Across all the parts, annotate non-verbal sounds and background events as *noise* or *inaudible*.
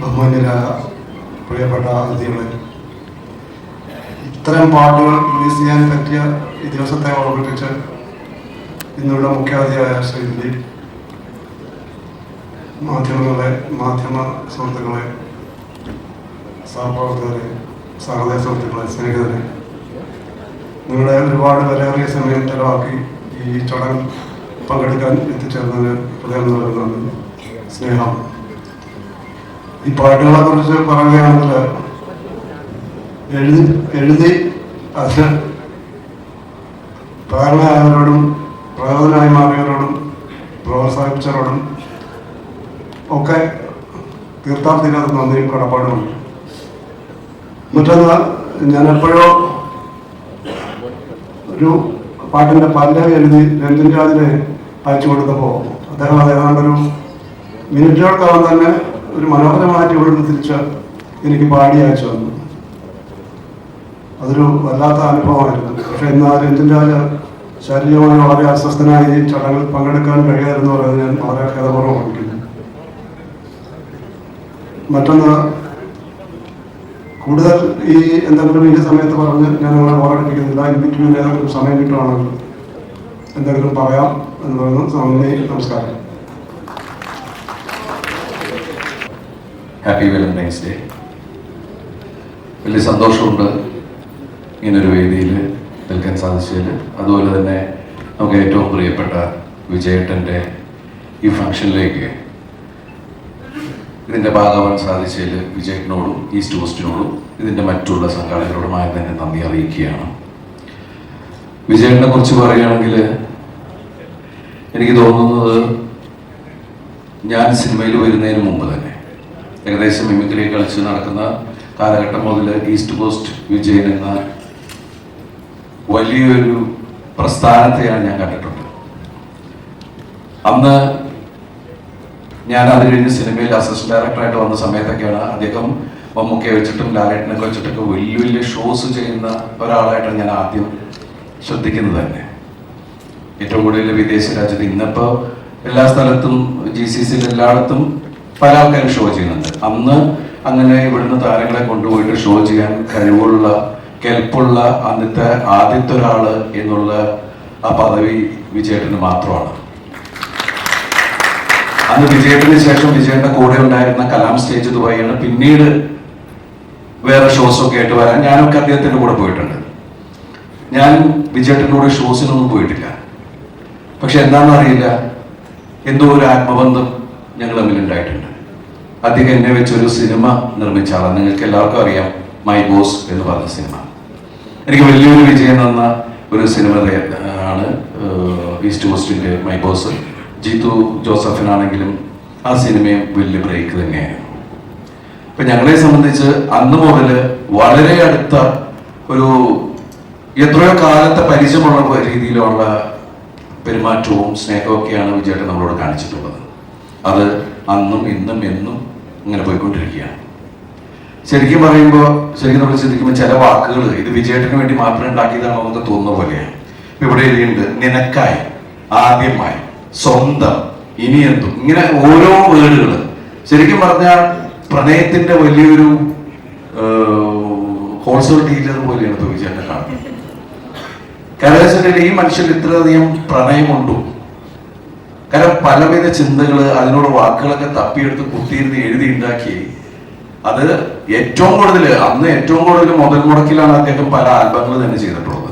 ബഹുമാന്യരായ പ്രിയപ്പെട്ട അതിഥികളെ ഇത്തരം പാട്ടുകൾ റിലീസ് ചെയ്യാൻ പറ്റിയ ഈ ദിവസത്തെ ഓർമ്മിപ്പിച്ച് ഇന്നുള്ള മുഖ്യാതിഥിയായ ശ്രീ ദിലീപ് മാധ്യമങ്ങളെ മാധ്യമ സുഹൃത്തുക്കളെ സഹപ്രവർത്തകരെ സഹൃദയ സുഹൃത്തുക്കളെ സ്നേഹിതരെ നിങ്ങളുടെ ഒരുപാട് വിലയേറിയ സമയം ചെലവാക്കി ഈ ചടങ്ങ് പങ്കെടുക്കാൻ എത്തിച്ചേർന്നതിന് ഹൃദയം നൽകുന്നുണ്ട് സ്നേഹം. ഈ പാട്ടുകളെ കുറിച്ച് പറയുകയാണെങ്കിൽ എഴുതി എഴുതി അത് പ്രേരണയായവരോടും പ്രയോജനമായി മാറിയവരോടും പ്രോത്സാഹിപ്പിച്ചവരോടും ഒക്കെ തീർത്താൽ തീരാത്ത നന്ദിയും കടപ്പാടുമുണ്ട്. മറ്റൊന്ന് ഞാനെപ്പോഴോ ഒരു പാട്ടിന്റെ പല്ലവി എഴുതി രഞ്ജൻ രാജിനെ അയച്ചു കൊടുത്തപ്പോൾ അദ്ദേഹം അത് ഏതാണ്ടൊരു മിനിറ്റുകൾക്കകം തന്നെ ഒരു മനോഹരമായിട്ട് ഇവിടുന്ന് തിരിച്ച് എനിക്ക് പാടി അയച്ചു തന്നു അതൊരു വല്ലാത്ത അനുഭവമായിരുന്നു. പക്ഷെ ഇന്ന് ആ രഞ്ജൻ രാജ ശാരീരികമായി വളരെ അസ്വസ്ഥനായി ചടങ്ങിൽ പങ്കെടുക്കാൻ കഴിയാതെന്ന് പറയുന്നത് ഞാൻ വളരെ ഖേദപൂർവം ഓർമ്മിക്കുന്നു. മറ്റൊന്ന് കൂടുതൽ ഈ എന്തെങ്കിലും ഈ സമയത്ത് പറഞ്ഞ് ഞാൻ നിങ്ങളെ ഓർമ്മിപ്പിക്കുന്നില്ല. ഇൻ ബിറ്റ്വീൻ ഏതെങ്കിലും സമയം കിട്ടുവാണെങ്കിൽ എന്തെങ്കിലും പറയാം എന്ന് പറയുന്നു. നന്ദി നമസ്കാരം. ഹാപ്പി വാലന്റൈൻസ് ഡേ വലിയ സന്തോഷമുണ്ട് ഇങ്ങനൊരു വേദിയിൽ നിൽക്കാൻ സാധിച്ചതിൽ. അതുപോലെ തന്നെ നമുക്ക് ഏറ്റവും പ്രിയപ്പെട്ട വിജയേട്ടന്റെ ഈ ഫംഗ്ഷനിലേക്ക് ഇതിന്റെ ഭാഗമാൻ സാധിച്ചതിൽ വിജയേട്ടനോടും ഈസ്റ്റ് കോസ്റ്റിനോടും ഇതിന്റെ മറ്റുള്ള സംഘാടകരോടുമായി തന്നെ നന്ദി അറിയിക്കുകയാണ്. വിജയേട്ടനെ കുറിച്ച് പറയുകയാണെങ്കിൽ എനിക്ക് തോന്നുന്നത് ഞാൻ സിനിമയിൽ വരുന്നതിന് മുമ്പ് തന്നെ ഏകദേശം മിമിക്രി കളിച്ച് നടക്കുന്ന കാലഘട്ടം മുതൽ ഈസ്റ്റ് കോസ്റ്റ് വിജയൻ എന്ന വലിയൊരു പ്രസ്ഥാനത്തെയാണ് ഞാൻ കണ്ടിട്ടുണ്ട്. അന്ന് ഞാൻ അത് കഴിഞ്ഞ് സിനിമയിൽ അസിസ്റ്റന്റ് ഡയറക്ടറായിട്ട് വന്ന സമയത്തൊക്കെയാണ് അദ്ദേഹം മമ്മൂക്കയെ വെച്ചിട്ടും ലാലേട്ടനൊക്കെ വെച്ചിട്ടൊക്കെ വലിയ വലിയ ഷോസ് ചെയ്യുന്ന ഒരാളായിട്ടാണ് ഞാൻ ആദ്യം ശ്രദ്ധിക്കുന്നത് തന്നെ. ഏറ്റവും കൂടുതൽ വിദേശ രാജ്യത്ത് ഇന്നിപ്പോൾ എല്ലാ സ്ഥലത്തും ജി സി സിയിൽ എല്ലായിടത്തും പല ആൾക്കാരും ഷോ ചെയ്യുന്നുണ്ട്. അന്ന് അങ്ങനെ ഇവിടുന്ന് താരങ്ങളെ കൊണ്ടുപോയിട്ട് ഷോ ചെയ്യാൻ കഴിവുള്ള കെൽപ്പുള്ള അന്നത്തെ ആദ്യത്തെ ഒരാൾ എന്നുള്ള ആ പദവി വിജയേട്ടന് മാത്രമാണ്. അന്ന് വിജയേട്ടന് ശേഷം വിജയേട്ടന്റെ കൂടെ ഉണ്ടായിരുന്ന കലാം സ്റ്റേജ് ദുബായിയാണ്. പിന്നീട് വേറെ ഷോസ് ഒക്കെ ആയിട്ട് വരാൻ ഞാനൊക്കെ അദ്ദേഹത്തിന്റെ കൂടെ പോയിട്ടുണ്ട്. ഞാൻ വിജയേട്ടന്റെ കൂടെ ഷോസിനൊന്നും പോയിട്ടില്ല. പക്ഷെ എന്താണെന്ന് അറിയില്ല എന്തോ ഒരു ആത്മബന്ധം ഞങ്ങൾ തമ്മിൽ ഉണ്ടായിട്ടുണ്ട് അദ്ദേഹം എന്നെ വെച്ചൊരു സിനിമ നിർമ്മിച്ച ആളാണ് നിങ്ങൾക്ക് എല്ലാവർക്കും അറിയാം മൈ ബോസ് എന്ന് പറഞ്ഞ സിനിമ. എനിക്ക് വലിയൊരു വിജയം തന്ന ഒരു സിനിമ ആണ് ഈസ്റ്റ് കോസ്റ്റിന്റെ മൈ ബോസ് ജീതു ജോസഫിനാണെങ്കിലും ആ സിനിമയും വലിയ ബ്രേക്ക് തന്നെയായിരുന്നു. ഇപ്പം ഞങ്ങളെ സംബന്ധിച്ച് അന്ന് മുതൽ വളരെ അടുത്ത ഒരു എത്രയോ കാലത്തെ പരിചയമുള്ള രീതിയിലുള്ള പെരുമാറ്റവും സ്നേഹവും ഒക്കെയാണ് വിജയേട്ടൻ നമ്മളോട് കാണിച്ചിട്ടുള്ളത്. അത് അന്നും ഇന്നും എന്നും ഇങ്ങനെ പോയിക്കൊണ്ടിരിക്കുകയാണ്. ശരിക്കും പറയുമ്പോൾ ശരിക്കും നമ്മൾ ചിന്തിക്കുമ്പോൾ ചില വാക്കുകൾ ഇത് വിജയത്തിന് വേണ്ടി മാത്രം ഉണ്ടാക്കിയതാണോ എന്ന് തോന്നുന്ന പോലെയാണ്. ഇവിടെ എഴുതിയുണ്ട് നിനക്കായി ആദ്യമായി സ്വന്തം ഇനി എന്തും ഇങ്ങനെ ഓരോ വേർഡുകൾ. ശരിക്കും പറഞ്ഞാൽ പ്രണയത്തിന്റെ വലിയൊരു ഹോൾസെയിൽ ഡീലർ പോലെയാണ് തോന്നിച്ചേട്ടൻ കാണുന്നത്. കാരണം ഈ മനുഷ്യൻ ഇത്രയധികം പ്രണയമുണ്ടോ? കാരണം പലവിധ ചിന്തകൾ അതിനോട് വാക്കുകളൊക്കെ തപ്പിയെടുത്ത് കുത്തിയിരുന്ന് എഴുതി ഉണ്ടാക്കി. അത് ഏറ്റവും കൂടുതൽ അന്ന് ഏറ്റവും കൂടുതൽ മുതൽ മുടക്കിലാണ് അദ്ദേഹം പല ആൽബങ്ങൾ തന്നെ ചെയ്തിട്ടുള്ളത്.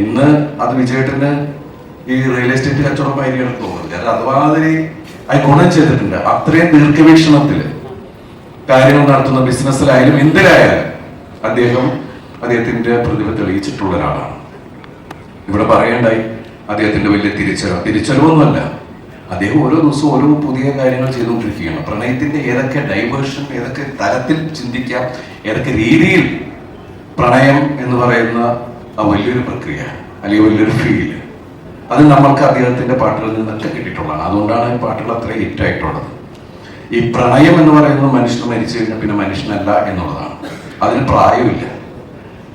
ഇന്ന് അത് വിജയേട്ടന് ഈ റിയൽ എസ്റ്റേറ്റ് കച്ചവടം ആയിരിക്കണം തോന്നുന്നത്. കാരണം അതുമാതിരി അത് ഗുണം ചെയ്തിട്ടുണ്ട്. അത്രയും ദീർഘവീക്ഷണത്തിൽ കാര്യങ്ങൾ നടത്തുന്ന ബിസിനസ്സിലായാലും എന്തിലായാലും അദ്ദേഹം അദ്ദേഹത്തിന്റെ പ്രതിഭ തെളിയിച്ചിട്ടുള്ള ഒരാളാണ്. ഇവിടെ പറയണ്ടായി അദ്ദേഹത്തിന്റെ വലിയ തിരിച്ചറിവ്. തിരിച്ചറിവൊന്നുമല്ല. അദ്ദേഹം ഓരോ ദിവസവും ഓരോ പുതിയ കാര്യങ്ങൾ ചെയ്തുകൊണ്ടിരിക്കുകയാണ്. പ്രണയത്തിന്റെ ഏതൊക്കെ ഡൈവേർഷൻ ഏതൊക്കെ തരത്തിൽ ചിന്തിക്കാം ഏതൊക്കെ രീതിയിൽ പ്രണയം എന്ന് പറയുന്ന ആ വലിയൊരു പ്രക്രിയ അല്ലെങ്കിൽ വലിയൊരു ഫീൽ അത് നമ്മൾക്ക് അദ്ദേഹത്തിന്റെ പാട്ടുകളിൽ നിന്നൊക്കെ കിട്ടിയിട്ടുള്ളതാണ്. അതുകൊണ്ടാണ് ഈ പാട്ടുകൾ അത്ര ഹിറ്റായിട്ടുള്ളത് ഈ പ്രണയം എന്ന് പറയുന്നത് മനുഷ്യൻ മരിച്ചു കഴിഞ്ഞാൽ പിന്നെ മനുഷ്യനല്ല എന്നുള്ളതാണ്. അതിന് പ്രായമില്ല.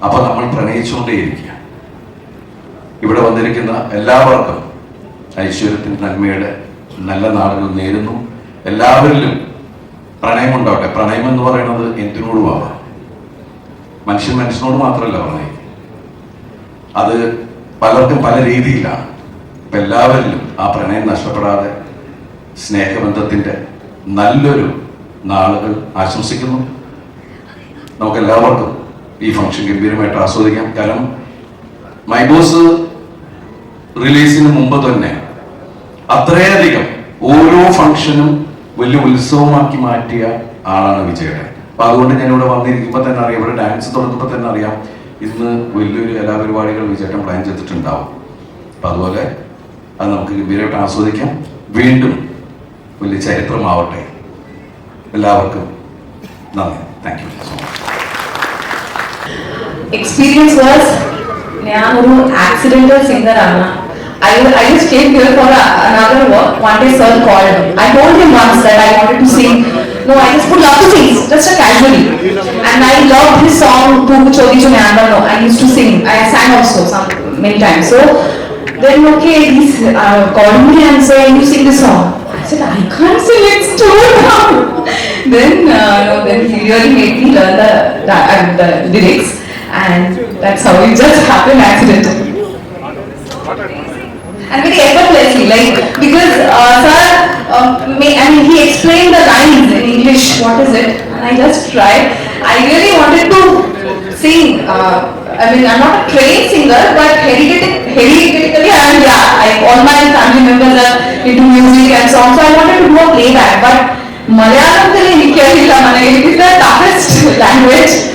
അപ്പൊ നമ്മൾ പ്രണയിച്ചുകൊണ്ടേയിരിക്കുക. ഇവിടെ വന്നിരിക്കുന്ന എല്ലാവർക്കും ഐശ്വര്യത്തിന്റെ നന്മയുടെ നല്ല നാളുകൾ നേരുന്നു. എല്ലാവരിലും പ്രണയമുണ്ടാവട്ടെ. പ്രണയം എന്ന് പറയുന്നത് എന്തിനോടും ആവാം മനുഷ്യൻ മനുഷ്യനോട് മാത്രമല്ല പ്രണയം. അത് പലർക്കും പല രീതിയിലാണ്. അപ്പം എല്ലാവരിലും ആ പ്രണയം നഷ്ടപ്പെടാതെ സ്നേഹബന്ധത്തിന്റെ നല്ലൊരു നാളുകൾ ആശംസിക്കുന്നു. നമുക്ക് എല്ലാവർക്കും ഈ ഫംഗ്ഷൻ ഗംഭീരമായിട്ട് ആസ്വദിക്കാം. കാരണം മൈ ബോസ് റിലീസിന് മുമ്പ് തന്നെ അത്രയധികം ഓരോ ഫംഗ്ഷനും വലിയ ഉത്സവമാക്കി മാറ്റിയ ആളാണ് വിജയുടെ അപ്പൊ അതുകൊണ്ട് ഞാൻ ഇവിടെ വന്നിരിക്കുമ്പോൾ തന്നെ അറിയാം. ഇവിടെ ഡാൻസ് തുടങ്ങുമ്പോൾ തന്നെ അറിയാം. ഇന്ന് വലിയൊരു കലാപരിപാടികൾ വിജയേട്ടൻ പ്ലാൻ ചെയ്തിട്ടുണ്ടാവും. അപ്പൊ അതുപോലെ അത് നമുക്ക് ഗംഭീരമായിട്ട് ആസ്വദിക്കാം. വീണ്ടും വലിയ ചരിത്രമാവട്ടെ. എല്ലാവർക്കും നന്ദി. Thank you so much experience was ഞാനൊരു ആക്സിഡന്റൽ സിംഗർ ആണ് I, I just came here for a, another work. One day sir called. I told him once that I wanted to sing. No, I just would love to sing, just a casually. And I loved his song, Tu Chodi Chunanda. No, I used to sing. I sang also some many times. So then, okay, he's uh, called me and saying, you sing this song. I said, I can't sing, it's too loud. *laughs* then, uh, no, then he really made me learn the, the, uh, the lyrics. and that's how it just happened accidentally. And very effortlessly, like because uh, sir, um, may, I mean, he explained the lines in English. What is it? And I just tried. I really wanted to sing. Uh, I mean, I'm not a trained singer, but hereditarily, hereditarily, I am. Yeah, I, all my family members are into music and so on. So I wanted to do a playback, but Malayalam, I *laughs* the toughest *laughs* language.